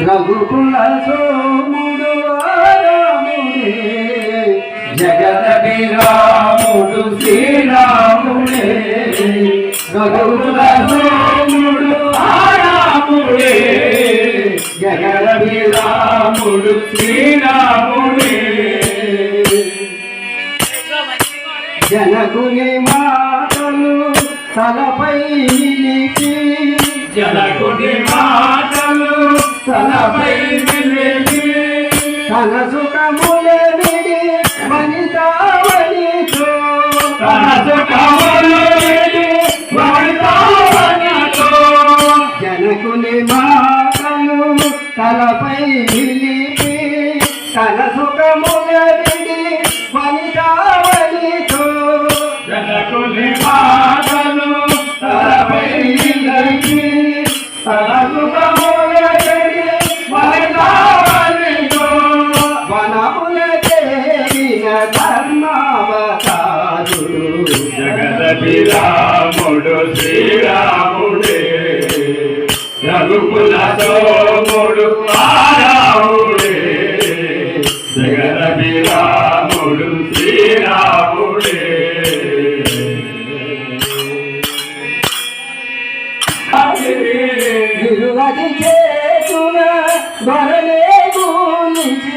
రఘుకుల సోముడు రాముడే జగద శ్రీరాముడే రఘుకుల సోముడు రాముడే జగద విరాముడు శ్రీరాముడే జనకుని మాటలు తలపై నిలిపి జనకుడి మాటలు తలపై నిలిపి తన సుఖములే విడి వనితావనితో. తన సుఖములు విడి వనితావనితో. జనకుని మాటలు తలపై నిలిపి తన శ్రీరాముడే రఘుకుల సోముడు ఆరాముడే జగదపి రాముడు శ్రీరాముడే నిరువది చేతున దొరలే గురించి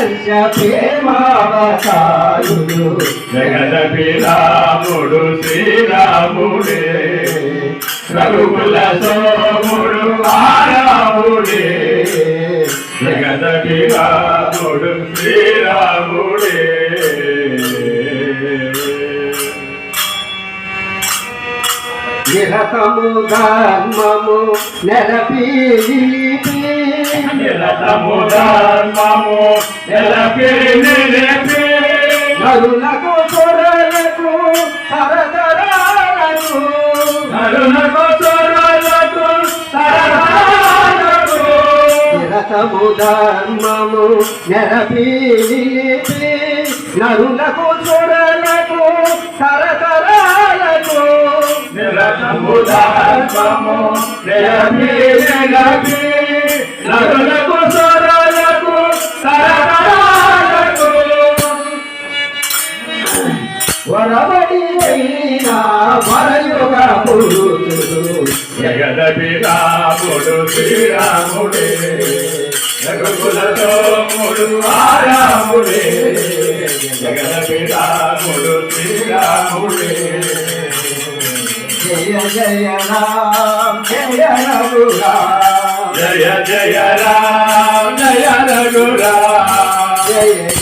ప్రేమావతారుడు జగదపి రాముడు శ్రీరాముడే. రఘుకుల సోముడు ఆరాముడే జగదపి రాముడు శ్రీరాముడే. నిరతము ధర్మము నెరపి నిలిపి ధర్మము నిలపి నిలిపి నరులకు సొరలకు తరతరాలకు నరులకు చొరలకు తరతరాలకు నిరతము ధర్మము నెరపి నిలిపి నరులకు సొరలకు తరతరాలకు నిరతము ధర్మము నిలపి నిలపి నరులకు చొరలకు తరతరాలకు వరబడి అయినా వరయుగ పురుషుడు జగదపి రాముడు శ్రీరాముడే రఘుకుల సోముడు ఆరాముడే జగదపి రాముడు శ్రీరాముడే. జయ జయ రామ్ జయ రఘురామ్ జయ జయ రామ జయ రఘురా జయ